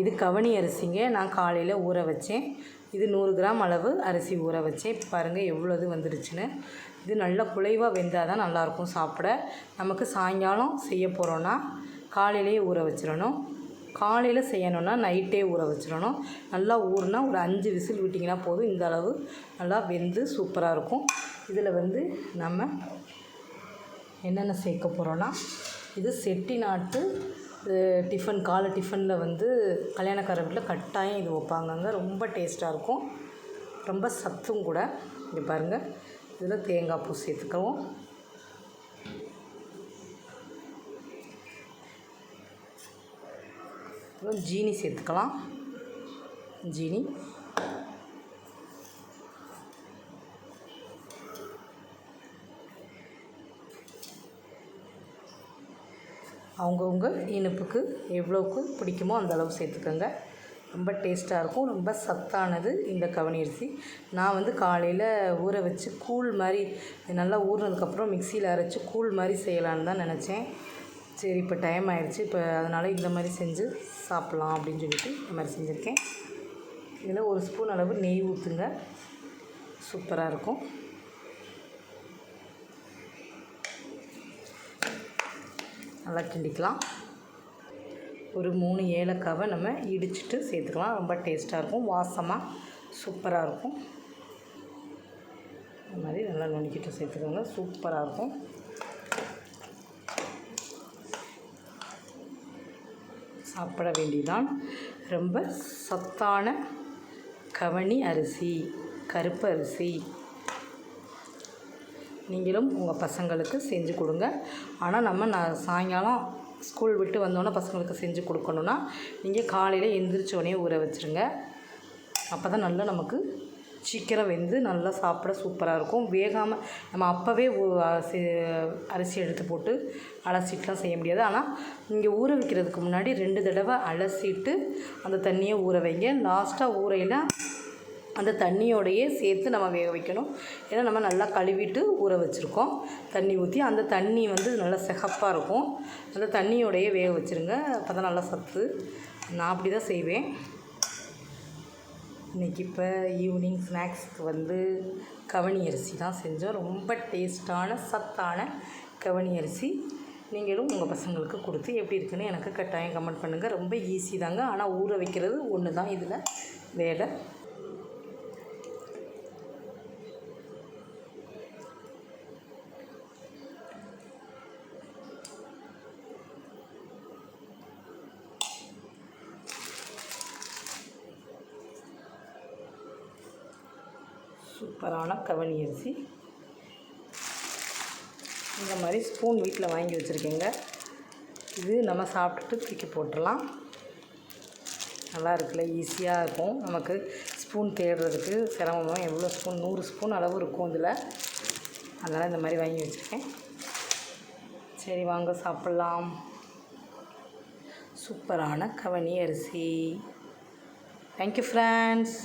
இது கவனி அரிசிங்க. நான் காலையில் ஊற வச்சேன். இது நூறு கிராம் அளவு அரிசி ஊற வச்சேன். இப்போ பாருங்கள் எவ்வளோ இது வந்துருச்சுன்னு. இது நல்லா குலைவாக வெந்தால் தான் நல்லாயிருக்கும் சாப்பிட. நமக்கு சாயங்காலம் செய்ய போகிறோன்னா காலையிலேயே ஊற வச்சிடணும். காலையில் செய்யணும்னா நைட்டே ஊற வச்சிடணும். நல்லா ஊறுனா ஒரு அஞ்சு விசில் விட்டிங்கன்னா போதும். இந்த அளவு நல்லா வெந்து சூப்பராக இருக்கும். இதில் வந்து நம்ம என்னென்ன சேர்க்க போகிறோன்னா இது செட்டிநாட்டு நாட்டு டிஃபன் காலை டிஃபனில் வந்து கல்யாணக்கார வீட்டில் கட்டாயம் இது வைப்பாங்கங்க. ரொம்ப டேஸ்ட்டாக இருக்கும். ரொம்ப சத்தும் கூட. இங்கே பாருங்கள் இதில் தேங்காய் பூ சேர்த்துக்கவும். ஜீனி சேர்த்துக்கலாம். ஜீனி. அவங்கவுங்க இனிப்புக்கு எவ்வளோக்கு பிடிக்குமோ அந்த அளவு சேர்த்துக்கோங்க. ரொம்ப டேஸ்ட்டாக இருக்கும். ரொம்ப சத்தானது இந்த கவனி அரிசி நான் வந்து காலையில் ஊற வச்சு கூழ் மாதிரி நல்லா ஊறினதுக்கப்புறம் மிக்சியில் அரைச்சி கூழ் மாதிரி செய்யலான்னு தான் நினச்சேன். சரி இப்போ டைம் ஆயிடுச்சு இப்போ அதனால் இந்த மாதிரி செஞ்சு சாப்பிட்லாம் அப்படின்னு சொல்லிட்டு இந்த மாதிரி செஞ்சுருக்கேன். இதில் ஒரு ஸ்பூன் அளவு நெய் ஊற்றுங்க சூப்பராக இருக்கும். நல்லா கிண்டிக்கலாம். ஒரு மூணு ஏலக்காவை நம்ம இடிச்சிட்டு சேர்த்துக்கலாம். ரொம்ப டேஸ்ட்டாக இருக்கும். வாசமாக சூப்பராக இருக்கும். இந்த மாதிரி நல்லா நுணுக்கிட்டு சேர்த்துக்கோங்க. சூப்பராக இருக்கும். சாப்பிட வேண்டியதான் ரொம்ப சத்தான கவனி அரிசி கருப்பு அரிசி. நீங்களும் உங்கள் பசங்களுக்கு செஞ்சு கொடுங்க. ஆனால் நம்ம நான் சாயங்காலம் ஸ்கூல் விட்டு வந்தோன்னே பசங்களுக்கு செஞ்சு கொடுக்கணுன்னா நீங்கள் காலையில் எந்திரிச்சோடனே ஊற வச்சுருங்க. அப்போ தான் நல்லா நமக்கு சீக்கிரம் வெந்து நல்லா சாப்பிட சூப்பராக இருக்கும். வேகாமல் நம்ம அப்போவே ஊ- அரிசி அரிசி எடுத்து போட்டு அலசிட்டுலாம் செய்ய முடியாது. ஆனால் நீங்கள் ஊற வைக்கிறதுக்கு முன்னாடி ரெண்டு தடவை அலசிட்டு அந்த தண்ணியை ஊற வைங்க. லாஸ்ட்டாக ஊறையில் அந்த தண்ணியோடையே சேர்த்து நம்ம வேக வைக்கணும். ஏன்னா நம்ம நல்லா கழுவிட்டு ஊற வச்சுருக்கோம். தண்ணி ஊற்றி அந்த தண்ணி வந்து நல்லா சிகப்பாக இருக்கும். அந்த தண்ணியோடையே வேக வச்சுருங்க. அப்போ தான் நல்லா சத்து. நான் அப்படி தான் செய்வேன். இன்றைக்கி இப்போ ஈவினிங் ஸ்நாக்ஸ்க்கு வந்து கவனி அரிசி தான் செஞ்சோம். ரொம்ப டேஸ்ட்டான சத்தான கவனி அரிசி. நீங்களும் உங்கள் பசங்களுக்கு கொடுத்து எப்படி இருக்குன்னு எனக்கு கட்டாயம் கமெண்ட் பண்ணுங்கள் ரொம்ப ஈஸி தாங்க. ஆனால் ஊற வைக்கிறது ஒன்று தான் இதில் வேலை சூப்பரான கவனி அரிசி. இந்த மாதிரி ஸ்பூன் வீட்டில் வாங்கி வச்சுருக்கேங்க. இது நம்ம சாப்பிட்டுட்டு தூக்கி போட்டுடலாம். நல்லா இருக்குல்ல ஈஸியாக இருக்கும். நமக்கு ஸ்பூன் தேடுறதுக்கு சிரமமாக எவ்வளோ ஸ்பூன்? நூறு ஸ்பூன் அளவு இருக்கும் இதில். அதனால் இந்த மாதிரி வாங்கி வச்சுருக்கேன். சரி வாங்க சாப்பிட்லாம். சூப்பரான கவனி அரிசி. Thank you friends